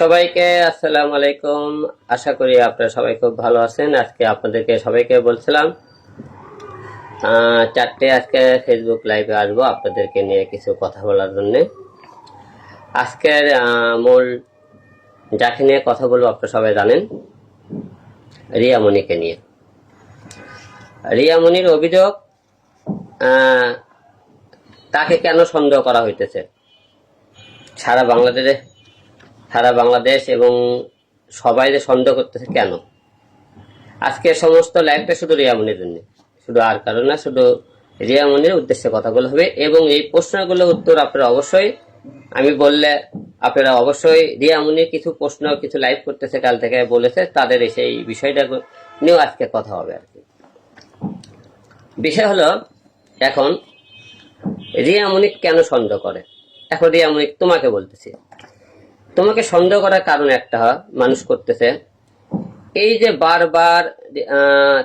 সবাইকে আসসালামু আলাইকুম। আশা করি আপনারা সবাই খুব ভালো আছেন। আজকে আপনাদেরকে সবাইকে বলছিলাম চারটে আজকে ফেসবুক লাইভে আসব আপনাদেরকে নিয়ে কিছু কথা বলার জন্য। আজকের মূল যাকে নিয়ে কথা বলব আপনারা সবাই জানেন, রিয়ামণিকে নিয়ে। রিয়ামণির অভিযোগ তাকে কেন সন্দেহ করা হইতেছে? সারা বাংলাদেশে সারা বাংলাদেশ এবং সবাই সন্দেহ করতেছে কেন? আজকে সমস্ত লাইভটা শুধু রিয়ামনির জন্য। শুধু আর কারণ না, শুধু রিয়ামনির উদ্দেশ্যে কথাগুলো হবে এবং এই প্রশ্নগুলোর উত্তর আপনারা অবশ্যই, আমি বললে আপনারা অবশ্যই রিয়ামনির কিছু প্রশ্ন, কিছু লাইভ করতেছে, কাল থেকে বলেছে, তাদের সেই বিষয়টা নিয়েও আজকে কথা হবে আর কি। বিষয় হলো, এখন রিয়ামনিক কেন সন্দেহ করে? এখন রিয়ামনিক তোমাকে বলতেছি। তোমাকে সন্দেহ করার কারণ একটা মানুষ করতেছে। এই যে বারবার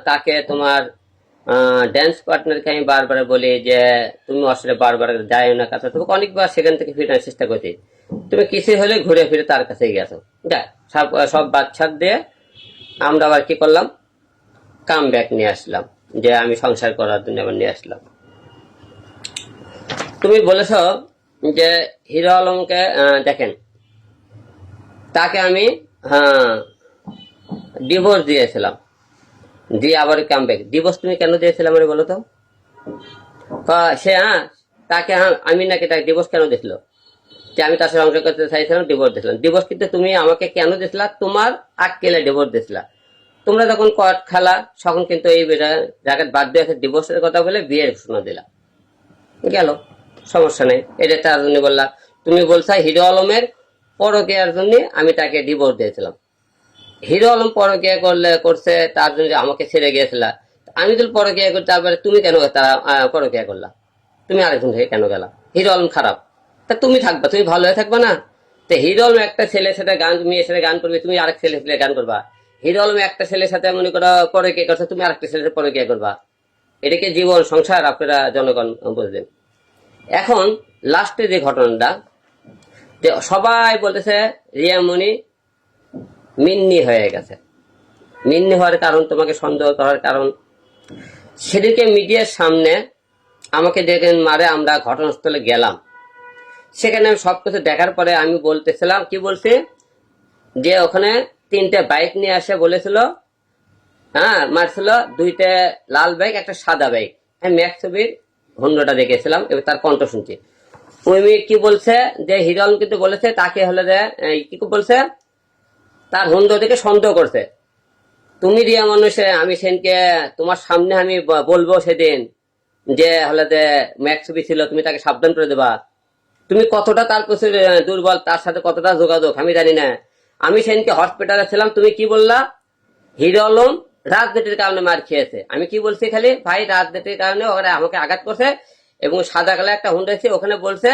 তাকে তোমার ড্যান্স পার্টনারকে আমি বারবার বলি যে, তুমি আসলে বারবার যাই না কাছে তোমাকে অনেকবার সেখান থেকে ফিরানোর চেষ্টা করছি। তুমি কিছু হলে ঘুরে ফিরে তার কাছেই গেছো। দেখ, সব সব বাচ্চার দিয়ে আমরা আবার কি করলাম? কাম ব্যাক নিয়ে আসলাম, যে আমি সংসার করার জন্য আবার নিয়ে আসলাম। তুমি বলেছ যে হিরো আলমকে দেখেন তাকে আমি হ্যাঁ ডিভোর্স দিয়েছিলাম। দিয়ে আবার কামব্যাক ডিভোর্স তুমি কেন দিয়েছিলে আমার বলো তো? সে হ্যাঁ তাকে হ্যাঁ আমি নাকি তাকে ডিভোর্স কেন দিছিল যে আমি তার সাথে সংসার করতে চাইছিলাম ডিভোর্স দিয়েছিলাম। ডিভোর্স কিন্তু তুমি আমাকে কেন দিছিলা তোমার আক্কেলে ডিভোর্স দিছিলা তোমরা যখন কট খেলা, তখন কিন্তু এই জায়গায় বাদ দিয়ে ডিভোর্সের কথা বলে বিয়ের ঘোষণা দিলা। গেল, সমস্যা নেই। এটা তার বললা তুমি বলছা হিরো আলমের পরকেয়ার জন্য আমি তাকে ডিভোর্স দিয়েছিলাম। হিরো আলম পরকিয়া করলে, করছে, তার জন্য আমাকে ছেড়ে গিয়েছিল। আমি তো পরকিয়া করি তারপরে তুমি কেন তারা পরকিয়া করলা? তুমি আরেকজন থেকে কেন গেলা? হিরো আলম খারাপ। তা তুমি থাকবা, তুমি ভালো হয়ে থাকবা না? তো হিরো আলম একটা ছেলের সাথে গান, মেয়ের সাথে গান করবে, তুমি আরেক ছেলে ছেলে গান করবা। হিরো আলম একটা ছেলের সাথে মনে করো পরকিয়া করছে, তুমি আরেকটা ছেলের সাথে পরকিয়া করবা। এটাকে জীবন, সংসার? আপনারা জনগণ বুঝলেন। এখন লাস্টে যে ঘটনাটা যে সবাই বলতেছে রিয়ামণি মিন্নি হয়ে গেছে। মিন্নি হওয়ার কারণ, তোমাকে সন্দেহ করার কারণ। সেদিকে মিডিয়ার সামনে আমাকে দেখে মারে, আমরা ঘটনাস্থলে গেলাম। সেখানে আমি সব কিছু দেখার পরে আমি বলতেছিলাম, কি বলছি? যে ওখানে তিনটে বাইক নিয়ে আসে বলেছিল হ্যাঁ মারছিল, দুইটা লাল বাইক, একটা সাদা বাইক। হ্যাঁ ম্যাক্স ছবির হন্ডটা দেখেছিলাম, এবার তার কণ্ঠ শুনছি। ওই মেয়ে কি বলছে? যে হিরো আলম কিন্তু বলেছে, তাকে হলে যে কি বলছে? তার হন্ড থেকে সন্দেহ করছে। তুমি রিয়া মানুষে, আমি সেনকে, তোমার সামনে আমি বলব সেদিন যে, হলে যে ম্যাক্স ছবি ছিল, তুমি তাকে সাবধান করে দেবা। তুমি কতটা তার কাছে দুর্বল, তার সাথে কতটা যোগাযোগ, আমি জানি না। আমি সেনকে হসপিটালে ছিলাম, তুমি কি বললা? হিরো রাজনীতির কারণে মার খেয়েছে। আমি কি বলছি খালি? ভাই, রাজনীতির কারণে ওখানে আমাকে আঘাত করছে। এবং সাদা কালার একটা হুন্ডা এসে ওখানে বলছে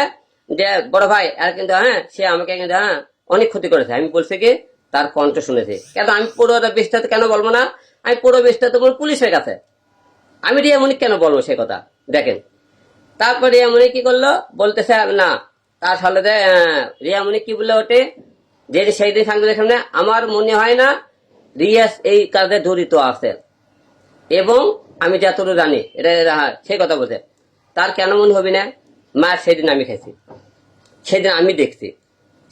যে বড় ভাই আর কিন্তু হ্যাঁ সে আমাকে কিন্তু হ্যাঁ অনেক ক্ষতি করেছে। আমি বলছি কি তার কণ্ঠ শুনেছি। কেন আমি পুরো বিস্তারিত কেন বলব না? আমি পুরো বিস্তারিত বলব পুলিশের কাছে। আমি রিয়ামণি কেন বলব সে কথা? দেখেন। তারপরে রিয়ামণি কি করল? বলতেছে না তার সালে রিয়ামণি কি বলল ওটে? যে সেই দিন সাংবাদিক সামনে আমার মনে হয় না রিয়াস এই কাজে জড়িত আছে। এবং আমি যতটুকু জানি এটা, হ্যাঁ, সেই কথা বলছে। তার কেন মনে হবে না? মা সেদিন আমি খাইছি সেদিন আমি দেখছি।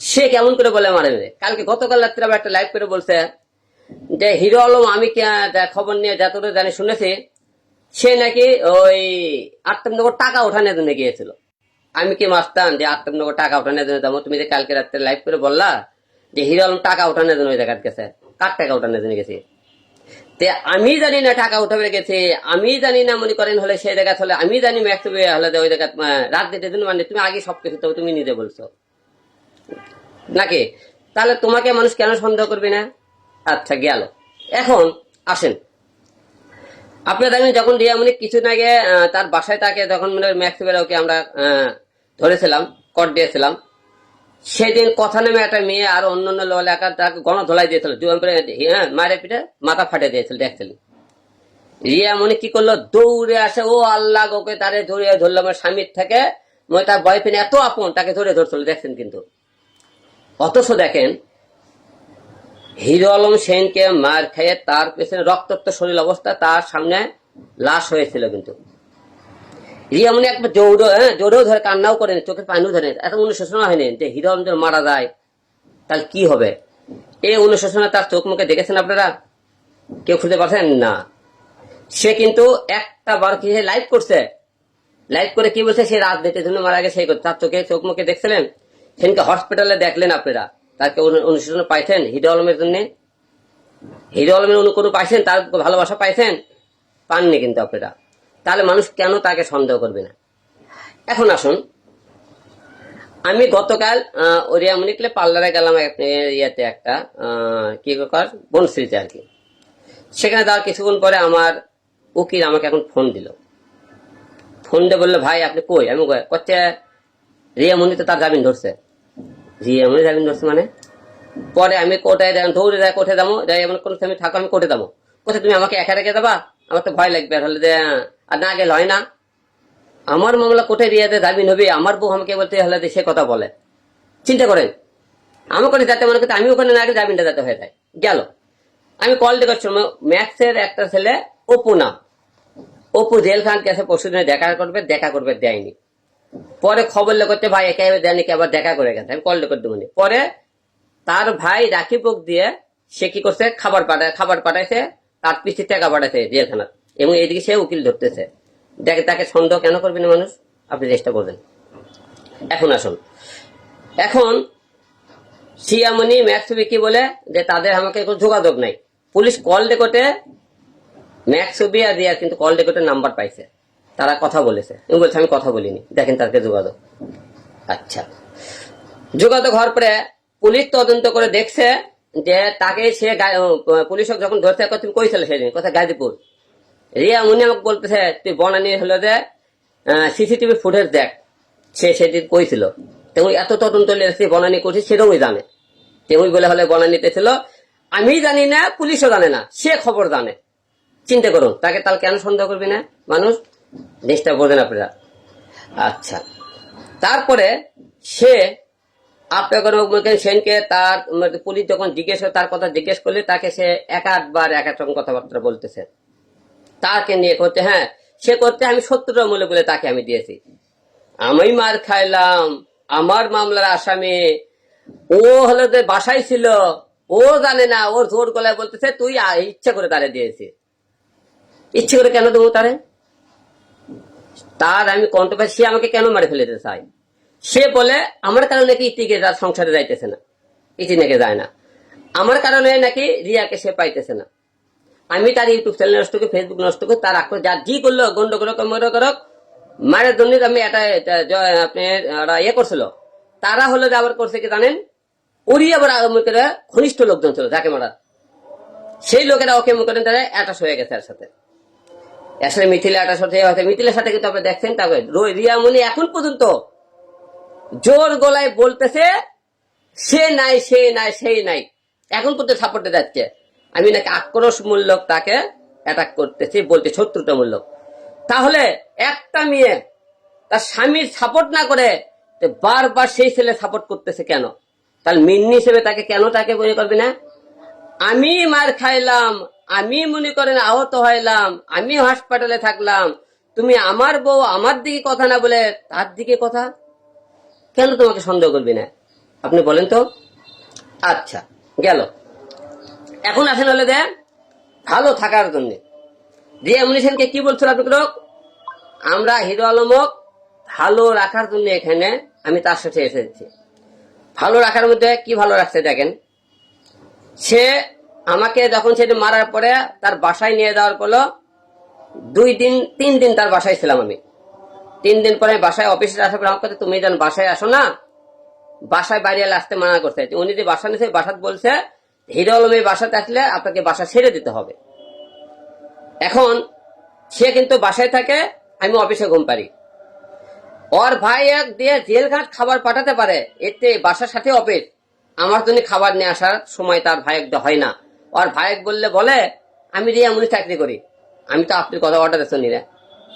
সে কেমন করে বলে মারে মেরে? কালকে গতকাল রাত্রে আবার একটা লাইভ করে বলছে, যে হিরো আলম, আমি খবর নিয়ে যতটুকু জানি শুনেছি, সে নাকি ওই আটটানগর টাকা ওঠানোর জন্য গিয়েছিল। আমি কি মাস্তান যে আটটানগর টাকা ওঠানোর জন্য যাব? তুমি যে কালকে রাত্রে লাইভ করে বললা যে হিরো আলম টাকা ওঠানোর জন্য ওই জায়গায় গেছে। কার টাকা ওঠানোর জন্য গেছে? আমি জানি না টাকা উঠাবে গেছে আমি জানি না মনে করেন হলে সেই জায়গা হলে আমি জানি ম্যাক্স হলে ওই জায়গা রাজনীতির জন্য মানে তুমি আগে সবকিছু তো তুমি নিজে বলছো। নাকি? তাহলে তোমাকে মানুষ কেন সন্দেহ করবে না? আচ্ছা গেল। এখন আসেন। আপনারা দেখেন যখন রিয়ামণি কিছু আগে তার বাসায় তাকে তখন মানে ম্যাক্সিমের ওকে আমরা ধরেছিলাম কট দিয়েছিলাম সেদিন কথা নেমে একটা মেয়ে আর অন্য অন্য এলাকা তাকে গণধোলাই দিয়েছিল জুয়ান করে হ্যাঁ মারে পিঠে মাথা ফাটে দিয়েছিল দেখছিলেন রিয়া মনে কি করল? দৌড়ে আসে, ও আল্লাহ ওকে তারে ধরে ধরলো, আমার স্বামীর থেকে। মই তার বয়ফ্রেন্ড এত আপন, তাকে ধরে ধরছিল, দেখছেন কিন্তু। অথচ দেখেন, হিরো আলম সেনকে মার খেয়ে তার পেছনে রক্তাক্ত শরীর অবস্থা তার সামনে লাশ হয়েছিল কিন্তু। রিয়ামনি একবার জৌড়ো হ্যাঁ জোরেও ধরে কান্নাও করেন চোখের পানিও ধরে এত অনুশোচনা হয়নি যে হিরো আলম যদি মারা যায়, তাহলে কি হবে? এই অনুশোচনা তার চোখ মুখে দেখেছেন আপনারা? কেউ খুঁজে পাচ্ছেন? না। সে কিন্তু একটা বার কি লাইভ করছে? লাইভ করে কি বলছে? সে রাজনীতির জন্য মারা গেছে তার চোখে চোখ মুখে দেখছিলেন? সেদিনকে হসপিটালে দেখলেন আপনারা। তাকে অনু- অনুশোচনা পাইছেন? হিরো আলমের জন্য? হিরো আলমের অনু কোনো পাইছেন? তার ভালোবাসা পাইছেন? পাননি কিন্তু আপনারা। তাহলে মানুষ কেন তাকে সন্দেহ করবে না? এখন আসুন। আমি গতকাল আহ, ওরিয়ামনিকলে পার্লারে গেলাম ইয়েতে একটা কি কর? বনশ্রীতে আর কি। সেখানে তার কিছুক্ষণ পরে আমার উকিল আমাকে এখন ফোন দিল। ফোন দিয়ে বলল ভাই আপনি কই? আমি কই, করছে রিয়ামনি তো তার জামিন ধরছে। রিয়ামনি জামিন ধরছে মানে? পরে আমি কোর্টে যাই দৌড়ে যাই কোর্টে যাব যাই এমন কোনো আমি থাকো আমি কোর্টে যাব। কোথায় তুমি আমাকে একা রেখে দেবা আমার তো ভয় লাগবে আর হলে যে, আর না গেলে হয় না। আমার মামলা কোর্টে রিয়াতে জামিন হবে আমার বউ আমাকে বলতে হলে সে কথা বলে। চিন্তা করেন আমি করে যাতে মনে করতে, আমি ওখানে না গেলে জামিনটা যাতে হয়ে যায়। গেল। আমি কল দিয়ে করছিলাম ম্যাক্সের একটা ছেলে, অপু নাম। অপু জেল খান কাছে পরশু দিনে দেখা করবে দেখা করবে, দেয়নি। পরে খবর করতে ভাই, একেবারে দেয়নি কে আবার দেখা করে গেছে? আমি কল করে দেবো পরে তার ভাই রাখিবুক দিয়ে সে কি করছে? খাবার পাঠায়, খাবার পাঠাইছে। তার পিছিয়ে টাকা পাঠাইছে জেলখানার এবং এইদিকে সে উকিল ধরতেছে। দেখে তাকে সন্দেহ কেন করবে না মানুষ? আপনি চেষ্টা করবেন এখন আসুন। এখন সিয়ামনি ম্যাক্সবি কি বলে? যে তাদের আমাকে কোনো যোগাযোগ নাই। পুলিশ কল ডেকোটে ম্যাক্সবি আর রিয়া কিন্তু কল ডেকোটে নাম্বার পাইছে। তারা কথা বলেছে। আমি বলছি, আমি কথা বলিনি। দেখেন তাদেরকে যোগাযোগ। আচ্ছা। যোগাযোগ হওয়ার পরে পুলিশ তদন্ত করে দেখছে যে তাকে সে পুলিশ যখন এখন তুমি কইছিল সেদিন? কোথায় গাজীপুর। রিয়া মুনি আমাকে বলতেছে, তুই বনানি হলো যে সিসিটিভি ফুটেজ দেখ, সে সেদিন কইছিল তেমন এত তদন্ত লেগেছে বনানি করছি, সেটাও জানে। তেমনি বলে হলে বনানিতে ছিল। আমি জানি না, পুলিশও জানে না, সে খবর জানে। চিন্তা করুন, তাকে তাহলে কেন সন্দেহ করবি না, মানুষ? জিনিসটা বোঝেন আপনারা আচ্ছা। তারপরে সে আপনার মুখে সেনকে তার মানে পুলিশ যখন জিজ্ঞেস তার কথা জিজ্ঞেস করলে তাকে সে একাধবার এক এক কথাবার্তা বলতেছে। তাকে নিয়ে করতে হ্যাঁ সে করতে আমি সত্তরটা মূল্য বলে তাকে আমি দিয়েছি। আমি মার খাইলাম, আমার মামলার আসামি, ও হলো যে বাসায় ছিল, ও জানে না, ওর জোর গলায় বলতেছে, তুই ইচ্ছা করে তারে দিয়েছি। ইচ্ছে করে কেন দেবো তারে? তার আমি কণ্ঠপাই সে আমাকে কেন মারে ফেলেতে চাই সে বলে, আমার কারণে কি ইতিকে তার সংসারে যাইতেছে না। ইতি নাকি যায় না। আমার কারণে নাকি রিয়াকে সে পাইতেছে না। আমি তার ইউটিউব চ্যানেল নষ্ট করি ফেসবুক নষ্ট করি, তার আক্রোশ, যা জি করল গন্ড করো, মরো করো, মায়ের জন্য আমি এটা আপনি ইয়ে করছিল, তারা হলো যে আবার করছে কি জানেন? ওরই আবার ঘনিষ্ঠ লোকজন ছিল, যাকে মারা সেই লোকেরা ওকে মুখ করেন তারা অ্যাটাচ হয়ে গেছে এর সাথে। আসলে মিথিলা অ্যাটাচ হতে মিথিলের সাথে কিন্তু আপনি দেখছেন তবে রো- রিয়ামণি এখন পর্যন্ত জোর গলায় বলতেছে, সে নাই সে নাই সেই নাই। এখন পর্যন্ত সাপোর্টে যাচ্ছে। আমি নাকি আক্রোশমূলক তাকে অ্যাটাক করতেছি, বলতে শত্রুতামূলক। তাহলে একটা মেয়ে তার স্বামীর সাপোর্ট না করে বারবার সেই ছেলে সাপোর্ট করতেছে কেন? তাহলে মিন্নি হিসেবে তাকে কেন তাকে মনে করবে না? আমি মার খাইলাম, আমি মনে করেন আহত হইলাম, আমি হাসপাতালে থাকলাম। তুমি আমার বউ, আমার দিকে কথা না বলে তার দিকে কথা? কেন তোমাকে সন্দেহ করবি না। আপনি বলেন তো? আচ্ছা গেল। এখন আসেন হলে দেন ভালো থাকার জন্য। দিয়ে মুনিশনকে কি বলছিল আপনি লোক আমরা হিরো আলমক ভালো রাখার জন্য এখানে আমি তার সাথে এসেছি। ভালো রাখার মধ্যে কি ভালো রাখছে দেখেন। সে আমাকে যখন সেটা মারার পরে তার বাসায় নিয়ে যাওয়ার পরলো দুই দিন, তিন দিন তার বাসায় ছিলাম আমি। তিন দিন পরে বাসায় অফিসে আসার পর আমাকে তুমি যেন বাসায় আসো না, বাসায় বাইরে আসতে মানা করছে। উনি যে বাসা নিয়েছে বাসাত বলছে, হিরো আলমের বাসাতে আসলে আপনাকে বাসা ছেড়ে দিতে হবে। এখন সে কিন্তু বাসায় থাকে, আমি অফিসে ঘুম পারি ওর ভাই এক দিয়ে জেলঘাট খাবার পাঠাতে পারে, এতে বাসার সাথে অফিস। আমার জন্য খাবার নিয়ে আসার সময় তার ভাই একটা হয় না। ওর ভাই এক বললে, বলে, আমি রিয়া মুনি চাকরি করি। আমি তো আপনার কথা অর্ডার না।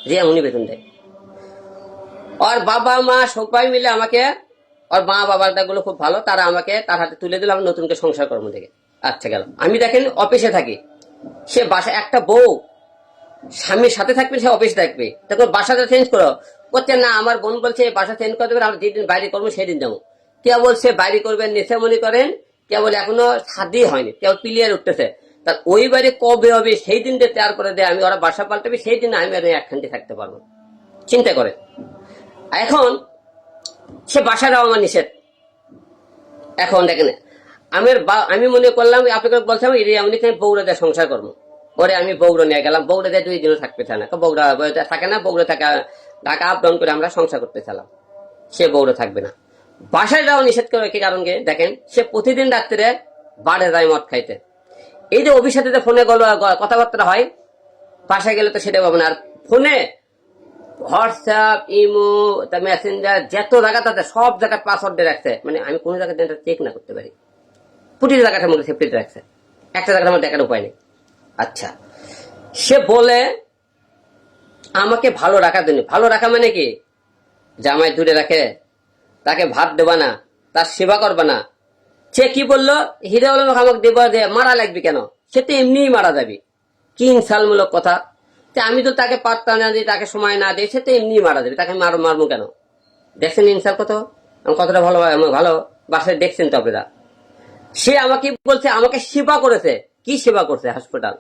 রিয়া মুনি বেতন দেয়। ওর বাবা মা সবাই মিলে আমাকে, ওর মা বাবারগুলো খুব ভালো, তারা আমাকে তার হাতে তুলে দিলাম নতুন করে সংসার কর্ম থেকে আচ্ছা গেল আমি দেখেন অফিসে থাকি। সে বাসা, একটা বউ, স্বামীর সাথে থাকবে, সে অফিসে থাকবে। তখন বাসাটা চেঞ্জ করো। করছে না, আমার বোন বলছে বাসা চেঞ্জ করে দেবেন আমরা যেদিন বাইরে করব, সেদিন যাব কেউ বলছে, বাইরে করবেন, নেশে মনে করেন। কেউ বলে, এখনও শাদি হয়নি। কেউ ক্লিয়ার উঠতেছে। তার ওই বাড়ি কবে হবে, সেই দিন যে তৈরি করে দেয়, আমি ওরা বাসা পাল্টাবে, সেই দিন আমি একখানটি থাকতে পারব চিন্তা করে এখন সে বাসা যাওয়া আমার নিষেধ। এখন দেখেন, আমার আমি মনে করলাম, আপনাকে বলছিলাম, এই আমি এখানে বৌড়া সংসার করব। পরে আমি বৌড়া নিয়ে গেলাম বৌড়া দিয়ে দুই দিনও থাকতে চায় না। বৌড়া থাকে না বৌড়া থাকা ঢাকা আপ ডাউন করে আমরা সংসার করতে চালাম সে বৌড়া থাকবে না। বাসায় যাওয়া নিষেধ করে কি কারণ কি দেখেন, সে প্রতিদিন রাত্রে বাড়ে যায় মদ খাইতে। এই যে যে ফোনে গল- কথাবার্তা হয়, বাসায় গেলে তো সেটা পাবো না। আর ফোনে হোয়াটসঅ্যাপ ইমো মেসেঞ্জার যত জায়গা তাতে সব জায়গায় পাসওয়ার্ড দিয়ে রাখছে। মানে আমি কোনো জায়গাতে চেক না করতে পারি। প্রতিটি জায়গাটার মধ্যে সেফটি রাখছে। একটা জায়গাটা আমার দেখার উপায় নেই। আচ্ছা। সে বলে, আমাকে ভালো রাখার জন্য। ভালো রাখা মানে কি? জামাই দূরে রাখে, তাকে ভাত দেবা না, তার সেবা করবা না। সে কি বলল? হিরে আলম আমাকে দেব যে মারা লাগবে কেন? সে তো এমনিই মারা যাবে। কি ইনসালমূলক কথা। আমি তো তাকে পাত্তা না দিই তাকে সময় না দিই সে তো এমনি মারা যাবে। তাকে মার, মারবো কেন? দেখছেন ইনসাল কত? কতটা ভালো ভালো বাসায় দেখছেন তো আপনারা। সে আমাকে বলছে, আমাকে সেবা করেছে। কি সেবা করছে? হাসপাতাল।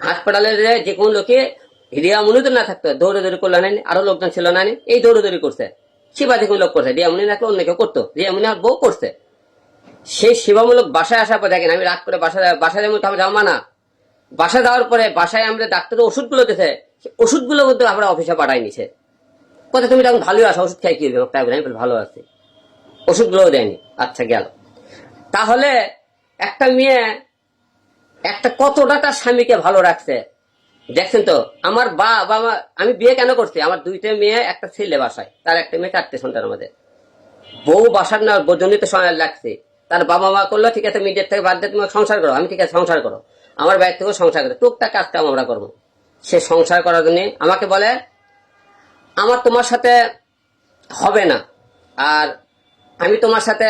হাসপাতালের যে কোনো লোকে হিরিয়া মনে তো না থাকতো দৌড়ে দৌড়ে করল না আরও লোকজন ছিল না এই দৌড়ে দৌড়ি করছে। সেবা যে কোনো লোক করছে রিয়ামুনি নাকি অন্য কেউ করতো রিয়ামুনি আর বউ করছে। সেই সেবামূলক বাসায় আসার পর দেখেন, আমি রাত করে বাসায় বাসায় যেমন আমার যাওয়া না বাসায় যাওয়ার পরে বাসায় আমরা ডাক্তারের ওষুধগুলো দিতে ওষুধগুলো মধ্যে আমরা অফিসে পাঠাই নিছে। কথা তুমি তখন ভালোই আসো ওষুধ খাই কি হবে আমি ভালো আছি। ওষুধগুলোও দেয়নি। আচ্ছা গেল। তাহলে একটা মেয়ে একটা কতটা তার স্বামীকে ভালো রাখছে? দেখছেন তো, আমার বা, বাবা, আমি বিয়ে কেন করছি? আমার দুইটা মেয়ে, একটা ছেলে বাসায়, তার একটা মেয়ে চারটে সন্তান আমাদের বউ বাসার না জনিত সময় লাগছে। তার বাবা মা করল, ঠিক আছে, মিডিয়ার থেকে বাদ দিয়ে তুমি সংসার করো। আমি ঠিক আছে, সংসার করো। আমার বাইর থেকেও সংসার করো। টুকটাক কাজ কাম আমরা করব। সে সংসার করার জন্য আমাকে বলে, আমার তোমার সাথে হবে না। আর আমি তোমার সাথে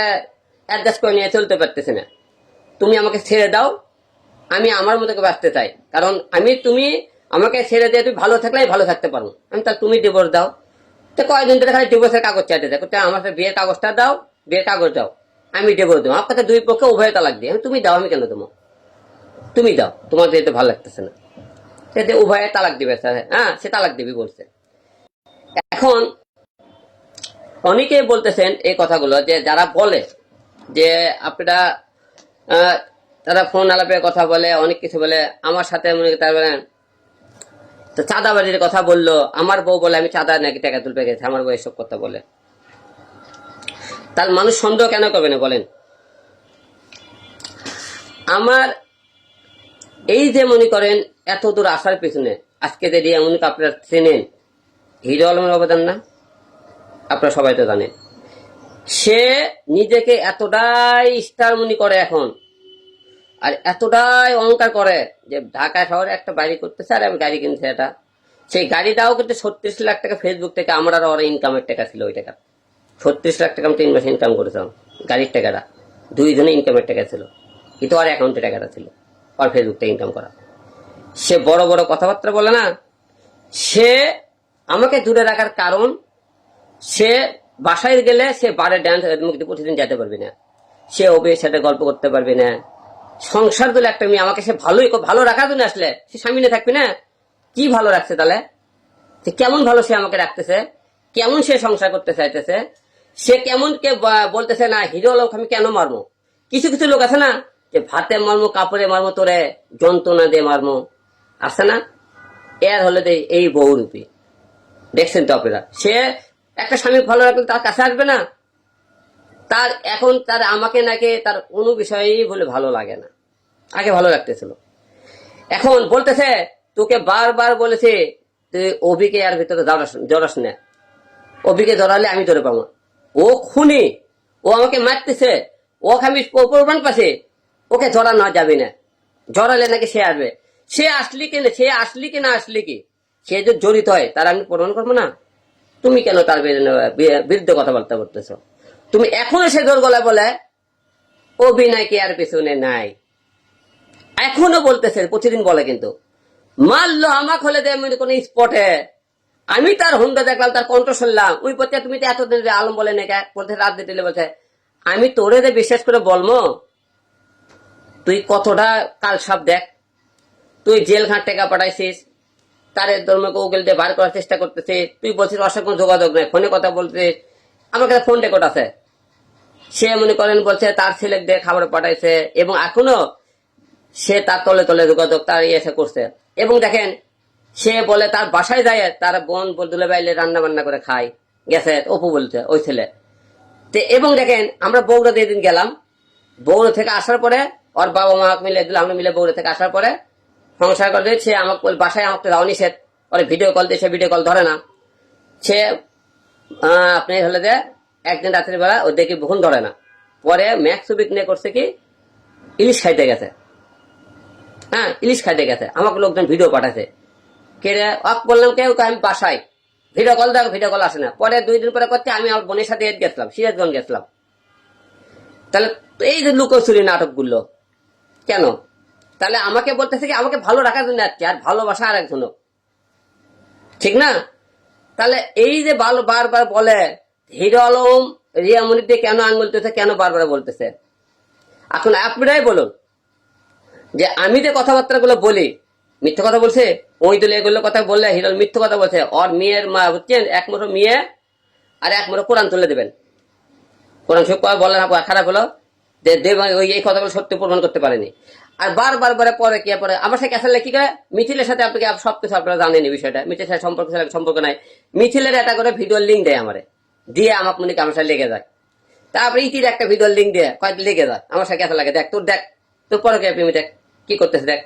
অ্যাডজাস্ট করে নিয়ে চলতে পারতেছি না। তুমি আমাকে ছেড়ে দাও। আমি আমার মতো বাঁচতে চাই। কারণ আমি, তুমি আমাকে ছেড়ে দিয়ে তুমি ভালো থাকলে ভালো থাকতে পারব। আমি তা তুমি ডিভোর্স দাও। তো কয়েকদিন ধরে খালি ডিভোর্সের কাগজ চাইতে দেখো। আমার বিয়ের কাগজটা দাও, বিয়ের কাগজ দাও। আমি দেবো। আমার কাছে দুই পক্ষে উভয় তালাক আমি তুমি দাও, আমি কেন দেবো? তুমি দাও। তোমার যেতে ভালো লাগতেছে না। সেটা উভয়ে তালাক দিবে স্যার হ্যাঁ সে তালাক দিবি, বলছে। এখন অনেকেই বলতেছেন এই কথাগুলো যে যারা বলে যে আপনারা তারা ফোন আলাপে কথা বলে, অনেক কিছু বলে, আমার সাথে মনে তার মানে তো কথা বলল, আমার বউ বলে আমি চাঁদা নাকি টাকা তুলতে গেছি, আমার বউ এসব কথা বলে। তার মানুষ সন্দেহ কেন করবে না বলেন? আমার এই যে মনে করেন, এত দূর আসার পেছনে, আজকে যে রিয়ামনিকে আপনারা চেনেন, হিরো আলমের অবদান না? আপনারা সবাই তো জানেন। সে নিজেকে এতটাই স্টার মনে করে এখন, আর এতটাই অহংকার করে যে ঢাকা শহরে একটা বাড়ি করতেছে আর আমি গাড়ি কিনছি এটা। সেই গাড়িটাও কিন্তু ছত্রিশ লাখ টাকা ফেসবুক থেকে আমার আর ইনকামের টাকা ছিল ওই টাকা ছত্রিশ লাখ টাকা আমি তিন মাসে ইনকাম করেছিলাম, গাড়ির টাকাটা। দুইজনে ইনকামের টাকা ছিল। কিন্তু আর অ্যাকাউন্টে টাকাটা ছিল, আর ফেসবুক থেকে ইনকাম করা। সে বড় বড় কথাবার্তা বলে না, সে আমাকে দূরে রাখার কারণ, সে বাসায় গেলে সে বারে ড্যান্স মুক্তি প্রতিদিন যেতে পারবে না। সে ওবে সাথে গল্প করতে পারবে না। সংসার দিলে একটা মেয়ে আমাকে সে ভালোই ভালো রাখার জন্য আসলে, সে স্বামী নিয়ে থাকবে না। কি ভালো রাখছে তাহলে? কেমন ভালো সে আমাকে রাখতেছে, কেমন সে সংসার করতে চাইতেছে সে কেমন কে বলতেছে না, হিরো লোক, আমি কেন মারবো? কিছু কিছু লোক আছে না, যে ভাতে মারমো কাপড়ে মারমো তোরে যন্ত্রণা দিয়ে মারমো আছে না? এর হলে এই বহুরূপী। দেখছেন তো আপনারা? সে একটা স্বামী ভালো রাখলে তার কাছে আসবে না। তার এখন তার আমাকে নাকি তার কোনো বিষয়েই বলে ভালো লাগে না। আগে ভালো লাগতেছিল। এখন বলতেছে, তোকে বারবার বলেছে, তুই অভিকে আর ভিতরে জড়াস জড়াস না। অভিকে ধরালে আমি ধরে পাবো ও খুনি। ও আমাকে মারতেছে। ও আমি প্রমাণ পাশে ওকে ধরানো যাবে না। জড়ালে নাকি সে আসবে। সে আসলি কি না? সে আসলি কি না আসলি কি? সে যে জড়িত হয়, তার আমি প্রমাণ করব না? তুমি কেন তার বিরুদ্ধে- কথাবার্তা করতেছ তুমি এখনও সে জোর গলায় বলে, অভিনয় কি আর পিছনে নাই। এখনও বলতেছে, প্রতিদিন বলে কিন্তু। মারলো, আমাকে হলে দে মনে কোনো স্পটে আমি তার হুন্ডা দেখলাম, তার কণ্ঠ শুনলাম। ওই পথে তুমি তো এতদিন আলম বলে নাকি? বলতে রাত দিতে বলছে, আমি তোরে যে বিশ্বাস করে বলব, তুই কতটা কাল সাপ দেখ। তুই জেল ঘাট টাকা পাঠাইছিস, তারে ধর্মকে উকিল দিয়ে বার করার চেষ্টা করতেছিস, তুই বলছিস অসংখ্য যোগাযোগ নেই, ফোনে কথা বলছিস আমার কাছে ফোন রেকর্ড আছে। সে মনে করেন, বলছে, তার ছেলে দিয়ে খাবার পাঠাইছে এবং এখনও সে তার তলে তলে যোগাযোগ, তার ইয়েছে করছে। এবং দেখেন সে বলে, তার বাসায় যায় তার বোন দুলে বাইলে রান্না বান্না করে খায়। গেছে অপু বলছে ওই ছেলে। এবং দেখেন, আমরা বগুড়া দিয়ে দিন গেলাম বগুড়া থেকে আসার পরে ওর বাবা মা মিলে দিল, আমরা মিলে বগুড়া থেকে আসার পরে সংসার করে সে আমাকে বাসায় আমাকে যাওয়া নিষেধ। ওর ভিডিও কল দিয়ে সে ভিডিও কল ধরে না। সে আপনি হলে যে একদিন রাত্রি বেলা ও দেখি বহুন ধরে না। পরে ম্যাক্স সুবিক নিয়ে করছে কি, ইলিশ খাইতে গেছে। হ্যাঁ ইলিশ খাইতে গেছে। আমাকে লোকজন ভিডিও পাঠাছে কে রে অক বললাম কেউ আমি বাসায়। ভিডিও কল দেখো ভিডিও কল আসে না। পরে দুই দিন পরে করতে আমি আমার বোনের সাথে গেছিলাম, সিরাজগঞ্জ গেছিলাম। তাহলে এই যে লুকোচুরি নাটকগুলো, কেন? তাহলে আমাকে বলতেছে কি, আমাকে ভালো রাখার জন্য আসছে আর ভালোবাসা আর একজন ঠিক না? তাহলে এই যে ভালো বারবার বলে, হিরো আলম, রিয়া দিয়ে কেন আঙুল তুলতেছে কেন বারবার বলতেছে? এখন আপনারাই বলুন, যে আমি যে কথাবার্তাগুলো বলি মিথ্যে কথা বলছে? ওই দলে এগুলো কথা বললে হিরল মিথ্যে কথা বলছে। ওর মেয়ের মা হচ্ছেন এক মুঠো মেয়ে আর এক মুঠো কোরআন তুলে দেবেন। কোরআন পড়া বললেন আপু খারাপ হলো। যে দেব ওই এই কথাগুলো সত্যি প্রমাণ করতে পারেনি। আর বারবার বারে পরে কে পরে? আমার সাথে ক্যাসালে কি করে? মিথিলের সাথে আপনাকে আপ- সবকিছু আপনারা জানেন এই বিষয়টা? মিথিলের সাথে সম্পর্ক সম্পর্ক নাই। মিথিলের একটা করে ভিডিও লিঙ্ক দেয় আমারে। দিয়ে আমাকে মনে করি আমার সাথে লেগে যায়। তারপরে ইতির একটা ভিডিও লিঙ্ক দিয়ে। কয়েক লেগে যায়। আমার সাথে ক্যাসা লাগে, দেখ, তোর দেখ, তোর পরে কে প্রেমী দেখ, কি করতেছে দেখ।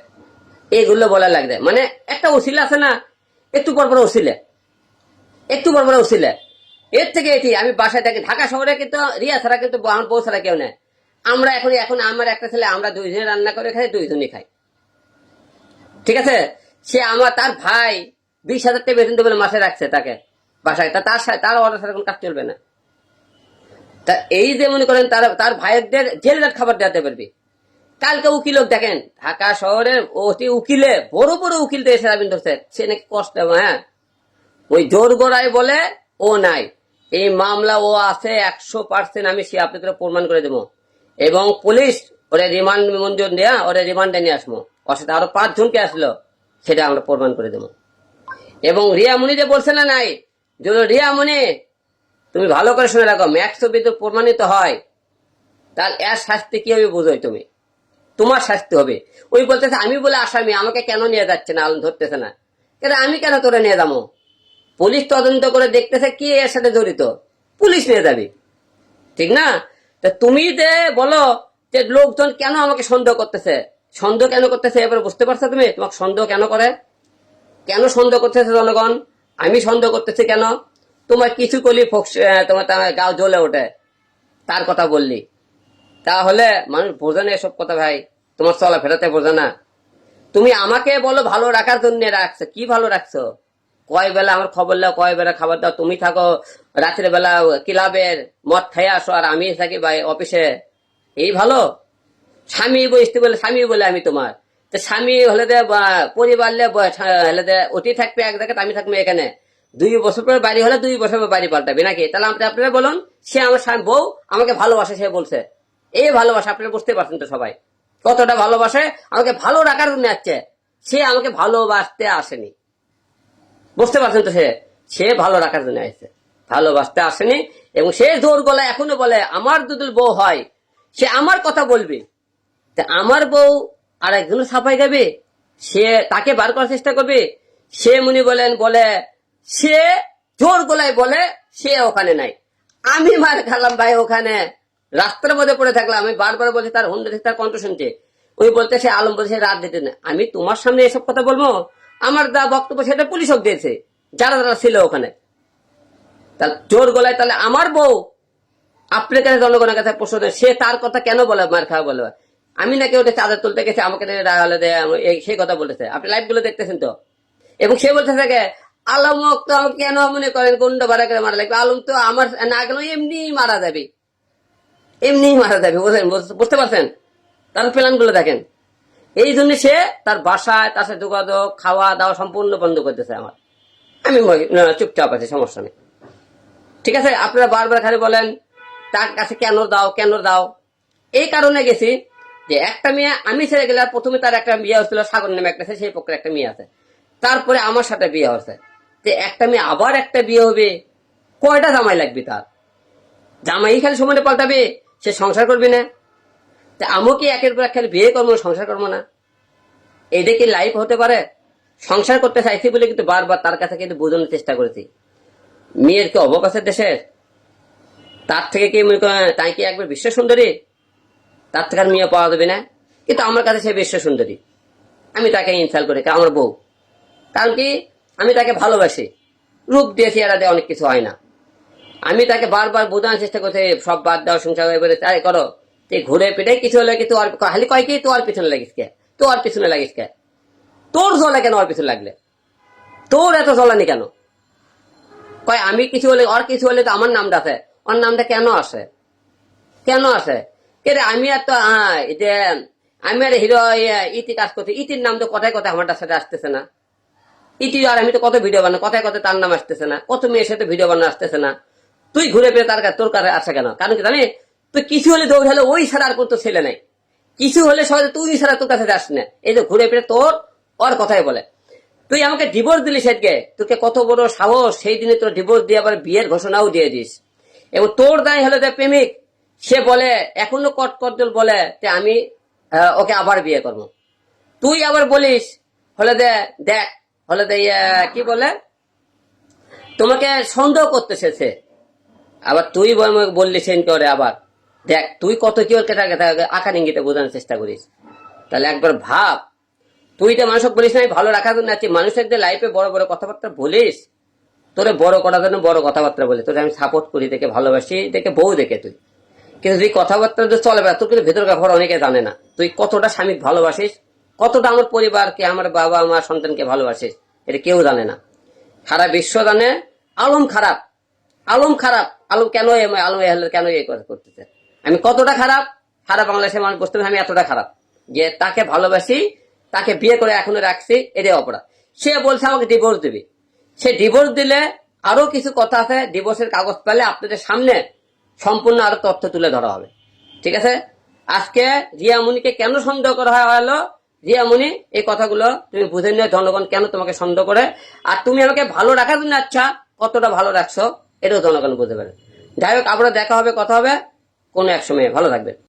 এইগুলো বলা লাগবে। মানে একটা ওসিলা আছে না, একটু পর পর ওসিলে একটু পর পর ওসিলে এর থেকে এটি, আমি বাসায় থাকি, ঢাকা শহরে কিন্তু, রিয়া ছাড়া কিন্তু আমার বউ ছাড়া কেউ নেই। আমরা এখন এখন আমার একটা ছেলে, আমরা দুইজনে রান্না করে খাই, দুইজনই খাই। ঠিক আছে? সে আমার, তার ভাই বিশ হাজার টাকা বেতন দেবে মাসে রাখছে তাকে বাসায়। তা তার সাথে তার অর্ডার ছাড়া কোনো কাজ চলবে না। তা এই যে মনে করেন, তার তার ভাইয়েরদের জেল খাবার দেওয়াতে পারবি। কালকে উকিল দেখেন, ঢাকা শহরের অতি উকিলে, বড় বড় উকিল দিয়ে সেরাবিন ধরছে। সে নাকি কষ্ট হ্যাঁ? ওই জোর গোড়ায় বলে, ও নাই। এই মামলা ও আছে একশো পার্সেন্ট, আমি সে আপনাদের প্রমাণ করে দেবো। এবং পুলিশ, ওরে রিমান্ড মঞ্জুর দেয়া, ওরে রিমান্ডে নিয়ে আসব। ওর সাথে আরও পাঁচজনকে আসলো, সেটা আমরা প্রমাণ করে দেবো। এবং রিয়ামণি যে বলছে না নাই রিয়ামণি, তুমি ভালো করে শুনে রাখো, ম্যাক্স তো প্রমাণিত হয়। তাহলে এর শাস্তি কি হবে বোঝোই তুমি? তোমার শাস্তি হবে। ওই বলতেছে, আমি বলে আসামি, আমাকে কেন নিয়ে যাচ্ছে না? ধরতেছে না। কেন আমি কেন তোরে নিয়ে যাব? পুলিশ তদন্ত করে দেখতেছে কি এর সাথে জড়িত। পুলিশ নিয়ে যাবি। ঠিক না? তা তুমি যে বলো যে লোকজন কেন আমাকে সন্দেহ করতেছে? সন্দেহ কেন করতেছে? এবার বুঝতে পারছ তুমি? তোমাকে সন্দেহ কেন করে? কেন সন্দেহ করতেছে জনগণ? আমি সন্দেহ করতেছি কেন? তোমার কিছু করলি তোমার গাও জ্বলে ওঠে। তার কথা বললি। তাহলে মানুষ বোঝে না এসব কথা ভাই। তোমার চলাফেরাতে বোঝে না। তুমি আমাকে বলো ভালো রাখার জন্য রাখছো, কি ভালো রাখছো? কয় বেলা আমার খবর দাও, কয় বেলা খাবার দাও, তুমি থাকো রাত্রে বেলা ক্লাবের মদ খেয়ে আসো আর আমি থাকি ভাই অফিসে। এই ভালো? স্বামী বসতে বলে, স্বামী বলে আমি তোমার। তো স্বামী হলে দে পরিবার হলে দে, অতি থাকবে এক জায়গায় আমি থাকব এখানে। দুই বছর পরে বাড়ি হলে দুই বছর পর বাড়ি পাল্টাবে নাকি? তাহলে আপনি আপনারা বলুন, সে আমার স্বামী, বউ আমাকে ভালোবাসে সে বলছে। এই ভালোবাসা, আপনারা বুঝতে পারছেন তো সবাই। কতটা ভালোবাসে, আমাকে ভালো রাখার জন্য আসছে। সে আমাকে ভালোবাসতে আসেনি। বুঝতে পারছেন তো সে? সে ভালো রাখার জন্য আসছে। ভালোবাসতে আসেনি এবং সে জোর গলায় এখনও বলে, আমার যদি বউ হয়, সে আমার কথা বলবে। আমার বউ আর একজন ছাপাই যাবে? সে তাকে বার করার চেষ্টা করবে? সে মুনি বলেন, বলে, সে জোর গলায় বলে, সে ওখানে নাই। আমি মার খেলাম ভাই ওখানে। রাস্তার মধ্যে পড়ে থাকলে আমি বারবার বলছি, তার হুন্ডা থেকে তার কণ্ঠ শুনছে ওই বলতে, সে আলম বলছে রাত দিতে না। আমি তোমার সামনে এসব কথা বলব? আমার যা বক্তব্য, সেটা পুলিশ হোক দিয়েছে। যারা যারা ছিল ওখানে। তাহলে জোর গলায়, তাহলে আমার বউ আপনার কাছে, জনগণের কাছে প্রশ্ন সে তার কথা কেন বলে, মার খাওয়া বলে? আমি নাকি ওটা চাদর তুলতে গেছে, আমাকে সেই কথা বলেছে। আপনি লাইভগুলো দেখতেছেন তো? এবং সে বলতে থাকে আলমক তো কেন মনে করেন, গুন্ড ভাড়া করে মারা লাগবে? আলম তো আমার না কেন এমনি মারা যাবে। এমনি মারা যাবে বুঝলেন বুঝ- বুঝতে পারছেন? তার প্ল্যানগুলো দেখেন। এই জন্য সে তার বাসায়, তার সাথে যোগাযোগ, খাওয়া দাওয়া সম্পূর্ণ বন্ধ করতেছে আমার। আমি চুপচাপ আছি, সমস্যা নেই। ঠিক আছে? আপনারা বারবার খালি বলেন, তার কাছে কেন দাও কেন দাও? এই কারণে গেছি যে একটা মেয়ে আমি ছেড়ে গেলে প্রথমে তার একটা বিয়ে হচ্ছিল সাগর নামে একটা সেই পক্ষে একটা মেয়ে আছে। তারপরে আমার সাথে বিয়ে হচ্ছে যে একটা মেয়ে আবার একটা বিয়ে হবে, কয়টা জামাই লাগবে তার? জামাই খালি সময় পাল্টাবে? সে সংসার করবে না? তা আমিও কি একের পর এক বিয়ে করব, সংসার করব না? এটা কি লাইফ হতে পারে? সংসার করতে চাইছি বলে কিন্তু বারবার তার কাছে কিন্তু বোঝানোর চেষ্টা করেছি। মেয়ের কি অবকাশের দেশের তার থেকে কি মনে করেন, তাই কি একবার বিশ্ব সুন্দরী? তার থেকে আর মেয়ে পাওয়া যাবে না? কিন্তু আমার কাছে সে বিশ্ব সুন্দরী। আমি তাকে ইনসাল করি আমার বউ। কারণ কি? আমি তাকে ভালোবাসি। রূপ দিয়ে চেহারা দিয়ে অনেক কিছু হয় না। আমি তাকে বারবার বোঝানোর চেষ্টা করছি সব বাদ দাও সংসার এবারে তাই করো। তুই ঘুরে পেটে কিছু হলে কি তোর খালি কয় কি তোর পিছনে লাগিস কে? তোর পিছনে লাগিস কে? তোর জ্বলা কেন ওর পিছনে লাগলে? তোর এত জ্বলানি কেন? কয় আমি কিছু হলে ওর কিছু হলে তো আমার নামটা আছে। ওর নামটা কেন আসে? কেন আসে? কে আমি আর তো হ্যাঁ যে আমি আর হিরো ইয়ে, ইতি কাজ করছি। ইতির নাম তো কথায় কথায় আমার সাথে আসতেছে না। ইতি আর আমি তো কত ভিডিও বানাই কথায় কথায় তার নাম আসতেছে না। কত মেয়ের সাথে ভিডিও বানানো আসতেছে না। তুই ঘুরে ফিরে তার তোর কাছে আসে কেন? কারণ কি জানি? তুই কিছু হলে দৌড় হলে ওই ছাড়া আর কোনো ছেলে নাই। কিছু হলে সহজে তুই ছাড়া তোর কাছে যাস না। এই যে ঘুরে ফিরে তোর ওর কথাই বলে। তুই আমাকে ডিভোর্স দিলি সেদিকে তোকে কত বড় সাহস সেই দিনে তোর ডিভোর্স দিয়ে আবার বিয়ের ঘোষণাও দিয়ে দিস। এবং তোর দায় হলো যে প্রেমিক সে বলে এখনও কট কটদল বলে যে আমি ওকে আবার বিয়ে করব। তুই আবার বলিস হলে দে দেখ হলে দে ইয়ে, কি বলে? তোমাকে সন্দেহ করতেছে সে আবার তুই বল- বললি সেন করে আবার। দেখ, তুই কত কি ওর কেটে আকার ইঙ্গিতে বোঝানোর চেষ্টা করিস। তাহলে একবার ভাব। তুই তো মানুষকে বলিস না ভালো রাখার জন্য আছি মানুষের যে লাইফে বড় বড় কথাবার্তা বলিস, তোরে বড় করার জন্য বড় কথাবার্তা বলে তোরে আমি সাপোর্ট করি দেখে ভালোবাসি দেখে বউ দেখে তুই। কিন্তু তুই কথাবার্তা যে চলে বেড়া তোর কিন্তু ভেতর ব্যাপার অনেকে জানে না। তুই কতটা স্বামী ভালোবাসিস, কতটা আমার পরিবারকে, আমার বাবা আমার সন্তানকে ভালোবাসিস, এটা কেউ জানে না। সারা বিশ্ব জানে, আলম খারাপ। আলম খারাপ। আলম কেন আলম কেন এই কথা করতেছে? আমি কতটা খারাপ? সারা বাংলাদেশের মানুষ বুঝতে আমি এতটা খারাপ। যে তাকে ভালোবাসি, তাকে বিয়ে করে এখনও রাখছি, এটাই অপরাধ। সে বলছে আমাকে ডিভোর্স দিবি। সে ডিভোর্স দিলে আরও কিছু কথা আছে ডিভোর্সের কাগজ পেলে আপনাদের সামনে সম্পূর্ণ আরও তথ্য তুলে ধরা হবে। ঠিক আছে? আজকে রিয়ামণিকে কেন সন্দেহ করা হলো রিয়ামণি এই কথাগুলো তুমি বুঝে নিয়ে জনগণ কেন তোমাকে সন্দেহ করে? আর তুমি আমাকে ভালো রাখার জন্য আচ্ছা কতটা ভালো রাখছো? এটাও জনগণ বুঝতে পারে। যাই হোক আবার দেখা হবে, কথা হবে। কোনো এক সময়ে। ভালো থাকবেন।